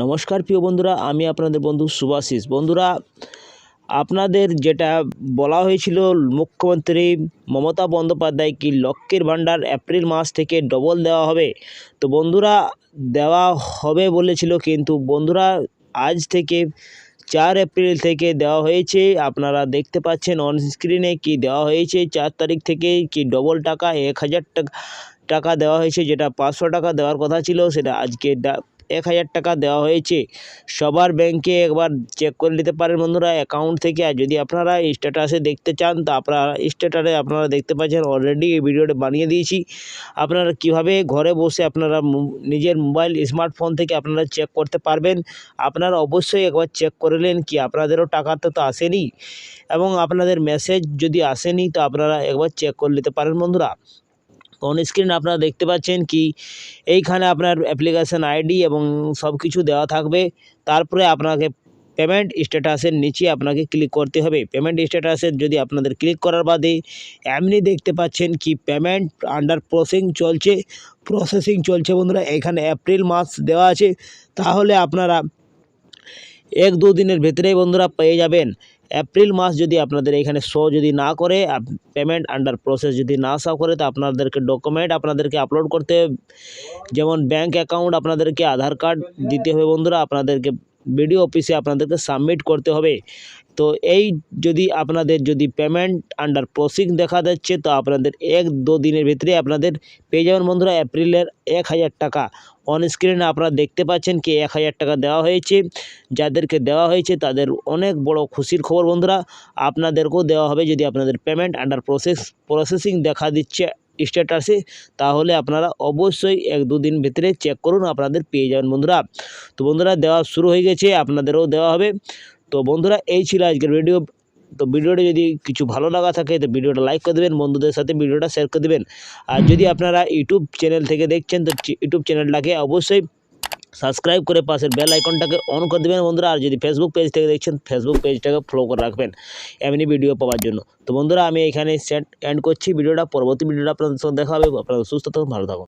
নমস্কার প্রিয় বন্ধুরা, আমি আপনাদের বন্ধু সুভাশিস বন্ধুরা, আপনাদের যেটা বলা হয়েছিল, মুখ্যমন্ত্রী মমতা বন্দ্যোপাধ্যায় কি লক্ষ্মীর ভাণ্ডার এপ্রিল মাস থেকে ডবল দেওয়া হবে? তো বন্ধুরা, দেওয়া হবে বলেছিল, কিন্তু বন্ধুরা, আজ থেকে চার এপ্রিল থেকে দেওয়া হয়েছে। আপনারা দেখতে পাচ্ছেন অন স্ক্রিনে কি দেওয়া হয়েছে, চার তারিখ থেকে কি ডবল টাকা, এক হাজার টাকা টাকা দেওয়া হয়েছে, যেটা পাঁচশো টাকা দেওয়ার কথা ছিল, সেটা আজকে এক হাজার টাকা দেওয়া হয়েছে। সবার ব্যাংকে একবার চেক করে নিতে পারেন বন্ধুরা। অ্যাকাউন্ট থেকে আর যদি আপনারা স্ট্যাটাসে দেখতে চান, তা আপনারা স্ট্যাটাসে আপনারা দেখতে পাচ্ছেন অলরেডি এই ভিডিওটা বানিয়ে দিয়েছি। আপনারা কীভাবে ঘরে বসে আপনারা নিজের মোবাইল স্মার্টফোন থেকে আপনারা চেক করতে পারবেন, আপনারা অবশ্যই একবার চেক করে নিন কি আপনাদেরও টাকা তো তো আসেনি। এবং আপনাদের মেসেজ যদি আসেনি, তো আপনারা একবার চেক করে নিতে পারেন বন্ধুরা। অন স্ক্রিন আপনারা দেখতে পাচ্ছেন কি এইখানে আপনার অ্যাপ্লিকেশান আইডি এবং সব কিছু দেওয়া থাকবে। তারপরে আপনাকে পেমেন্ট স্ট্যাটাসের নিচে আপনাকে ক্লিক করতে হবে। পেমেন্ট স্ট্যাটাসের যদি আপনাদের ক্লিক করার বাদে এমনি দেখতে পাচ্ছেন কি পেমেন্ট আন্ডার প্রসেসিং চলছে। প্রসেসিং চলছে বন্ধুরা, এখানে এপ্রিল মাস দেওয়া আছে। তাহলে আপনারা এক দু দিনের ভেতরেই বন্ধুরা পেয়ে যাবেন। এপ্রিল মাস যদি আপনাদের এখানে শো যদি না করে পেমেন্ট আন্ডার প্রসেস যদি না শো করে, তো আপনাদেরকে ডকুমেন্ট আপনাদেরকে আপলোড করতে যেমন ব্যাংক অ্যাকাউন্ট আপনাদেরকে আধার কার্ড দিতে হবে বন্ধুরা, আপনাদেরকে বিডিও অফিসে আপনাদেরকে সাবমিট করতে হবে। তো এই যদি আপনাদের যদি পেমেন্ট আন্ডার প্রসেসিং দেখা যাচ্ছে, তো আপনাদের এক দু দিনের ভিতরে আপনাদের পেয়ে যাবেন বন্ধুরা, এপ্রিলের এক হাজার টাকা। অন স্ক্রিনে আপনারা দেখতে পাচ্ছেন কি এক হাজার টাকা দেওয়া হয়েছে। যাদেরকে দেওয়া হয়েছে তাদের অনেক বড় খুশির খবর বন্ধুরা। আপনাদেরকেও দেওয়া হবে যদি আপনাদের পেমেন্ট আন্ডার প্রসেস প্রসেসিং দেখা দিচ্ছে স্ট্যাটাসে তাহলে আপনারা অবশ্যই এক দু দিন ভিতরে চেক করুন, আপনাদের পেয়ে যাবেন বন্ধুরা। তো বন্ধুরা, দেওয়া শুরু হয়ে গেছে, আপনাদেরও দেওয়া হবে। তো বন্ধুরা, এই ছিল আজকের ভিডিও তো ভিডিওটা যদি কিছু ভালো লাগা থাকে, তো ভিডিওটা লাইক করে দেবেন, বন্ধুদের সাথে ভিডিওটা শেয়ার করে দেবেন। আর যদি আপনারা ইউটিউব চ্যানেল থেকে দেখছেন, তো ইউটিউব চ্যানেলটাকে অবশ্যই সাবস্ক্রাইব করে পাশের বেল আইকনটাকে অন করে দেবেন, বন্ধুরা। আর যদি ফেসবুক পেজ থেকে দেখছেন ফেসবুক পেজটাকে ফলো করে রাখবেন, এমনি ভিডিও পাওয়ার জন্য। তো বন্ধুরা, আমি এখানে সেট এন্ড করছি। ভিডিওটা পরবর্তী ভিডিওটা আপনাদের সঙ্গে দেখা হবে। আপনারা সুস্থ থাকুন, ভালো থাকুন।